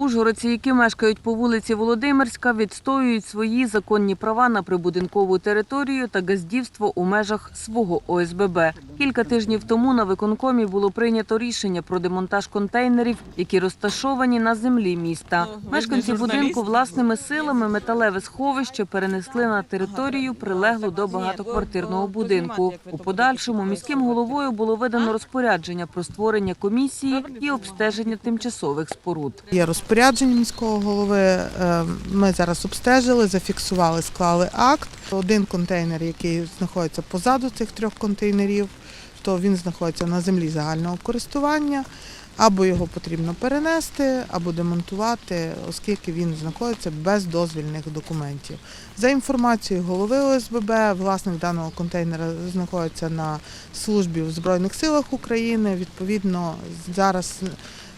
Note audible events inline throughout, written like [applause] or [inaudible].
Ужгородці, які мешкають по вулиці Володимирська, відстоюють свої законні права на прибудинкову територію та газдівство у межах свого ОСББ. Кілька тижнів тому на виконкомі було прийнято рішення про демонтаж контейнерів, які розташовані на землі міста. Мешканці будинку власними силами металеве сховище перенесли на територію, прилеглу до багатоквартирного будинку. У подальшому міським головою було видано розпорядження про створення комісії і обстеження тимчасових споруд. Розпорядження міського голови. е, Ми зараз обстежили, зафіксували, склали акт. Один контейнер, який знаходиться позаду цих трьох контейнерів, то він знаходиться на землі загального користування. Або його потрібно перенести, або демонтувати, оскільки він знаходиться без дозвільних документів. За інформацією голови ОСББ, власник даного контейнера знаходиться на службі в Збройних силах України. Відповідно, зараз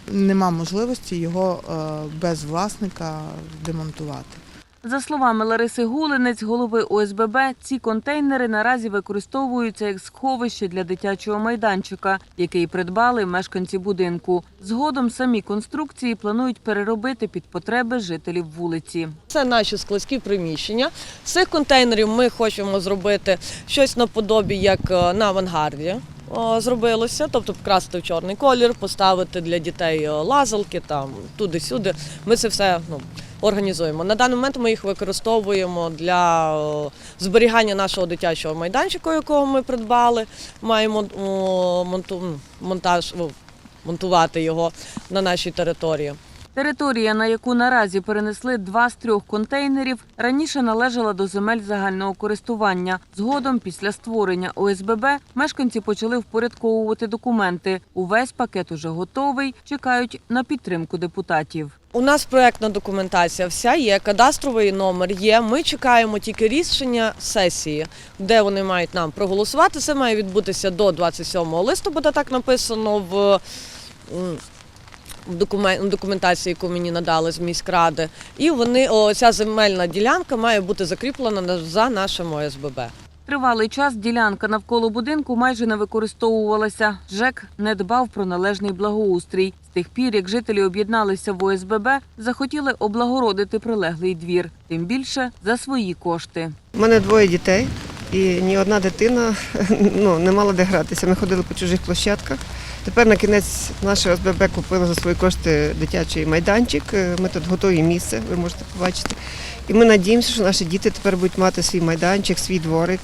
нема можливості його е, без власника демонтувати. За словами Лариси Гулинець, голови ОСББ, ці контейнери наразі використовуються як сховище для дитячого майданчика, який придбали мешканці будинку. Згодом самі конструкції планують переробити під потреби жителів вулиці. Це наші складські приміщення. З цих контейнерів ми хочемо зробити щось наподобі, як е, на авангарді зробилося, тобто покрасити в чорний колір, поставити для дітей е, лазалки там туди-сюди. Ми це все ну, організуємо. На даний момент ми їх використовуємо для е, зберігання нашого дитячого майданчика, якого ми придбали. Маємо монтаж монтувати його на нашій території. Територія, на яку наразі перенесли два з трьох контейнерів, раніше належала до земель загального користування. Згодом, після створення ОСББ, мешканці почали впорядковувати документи. Увесь пакет уже готовий. Чекають на підтримку депутатів. У нас проектна документація вся є, кадастровий номер є. Ми чекаємо тільки рішення сесії, де вони мають нам проголосувати. Це має відбутися до 27 листопада, так написано в в докумен- документації, яку мені надали з міськради. І вони о, ця земельна ділянка має бути закріплена за нашим ОСББ. Тривалий час ділянка навколо будинку майже не використовувалася. ЖЕК не дбав про належний благоустрій. З тих пір, як жителі об'єдналися в ОСББ, захотіли облагородити прилеглий двір, тим більше за свої кошти. У мене двоє дітей, і ні одна дитина [laughs] ну, не мала де гратися. Ми ходили по чужих площадках. Тепер на кінець наше ОСББ купило за свої кошти дитячий майданчик. Е, Ми тут готові місце, ви можете побачити. І ми надіємося, що наші діти тепер будуть мати свій майданчик, свій дворик.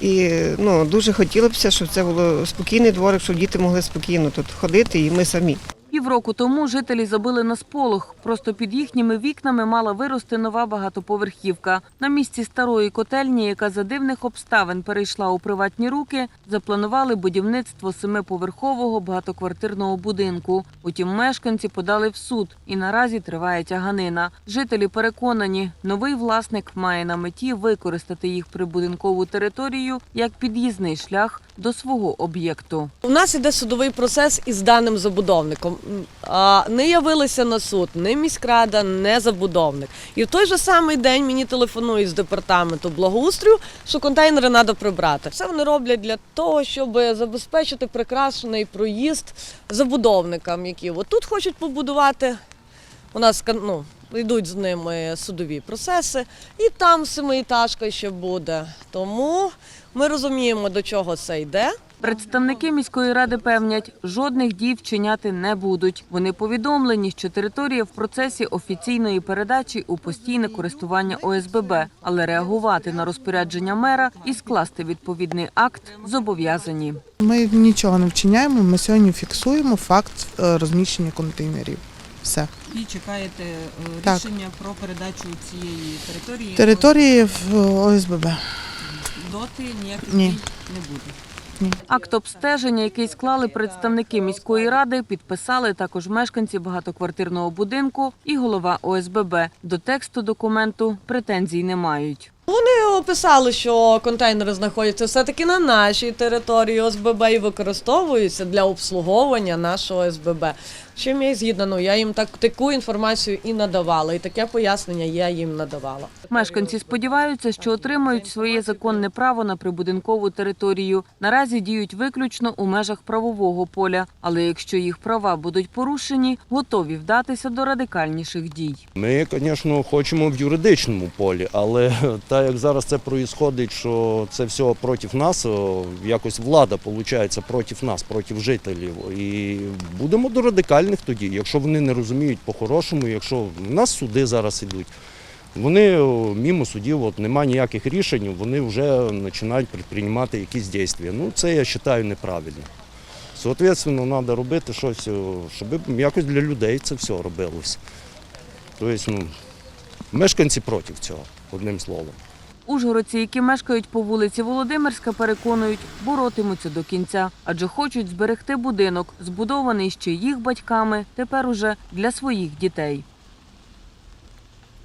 І ну, дуже хотілося б, щоб це було спокійний дворик, щоб діти могли спокійно тут ходити, і ми самі. Півроку тому жителі забили на сполох. Просто під їхніми вікнами мала вирости нова багатоповерхівка. На місці старої котельні, яка за дивних обставин перейшла у приватні руки, запланували будівництво семиповерхового багатоквартирного будинку. Утім, мешканці подали в суд, і наразі триває тяганина. Жителі переконані, новий власник має на меті використати їх прибудинкову територію як під'їзний шлях до свого об'єкту. У нас іде судовий процес із даним забудовником. А, не явилися на суд ні міськрада, ні забудовник. І в той же самий день мені телефонують з департаменту благоустрою, що контейнери треба прибрати. Все вони роблять для того, щоб забезпечити прекрасний проїзд забудовникам, які от тут хочуть побудувати. У нас ну, йдуть з ними судові процеси, і там семиэтажка ще буде. Тому ми розуміємо, до чого це йде. Представники міської ради певнять, жодних дій вчиняти не будуть. Вони повідомлені, що територія в процесі офіційної передачі у постійне користування ОСББ, але реагувати на розпорядження мера і скласти відповідний акт зобов'язані. Ми нічого не вчиняємо. Ми сьогодні фіксуємо факт е, розміщення контейнерів. Все. І чекаєте е, Так. рішення про передачу цієї території. Території в ОСББ. доти ніяких Ні. не буде. Акт обстеження, який склали представники міської ради, підписали також мешканці багатоквартирного будинку і голова ОСББ. До тексту документу претензій не мають. Вони описали, що контейнери знаходяться все-таки на нашій території ОСББ і використовуються для обслуговування нашого ОСББ. Чим я згідна, ну я їм так таку інформацію і надавала, і таке пояснення я їм надавала. Мешканці сподіваються, що отримають своє законне право на прибудинкову територію. Наразі діють виключно у межах правового поля. Але якщо їх права будуть порушені, готові вдатися до радикальніших дій. Ми, звісно, хочемо в юридичному полі, але так як зараз це проїсходить, що це все проти нас, якось влада виходить проти нас, проти жителів. І будемо до радикальних тоді, якщо вони не розуміють по-хорошому, якщо в нас суди зараз ідуть. Вони мімо судів, от немає ніяких рішень, вони вже починають предприймати якісь дії. Ну це я вважаю неправильно. Соответственно, треба робити щось, щоб якось для людей це все робилося. Тобто, ну, мешканці проти цього, одним словом. Ужгородці, які мешкають по вулиці Володимирська, переконують, боротимуться до кінця, адже хочуть зберегти будинок, збудований ще їх батьками, тепер уже для своїх дітей.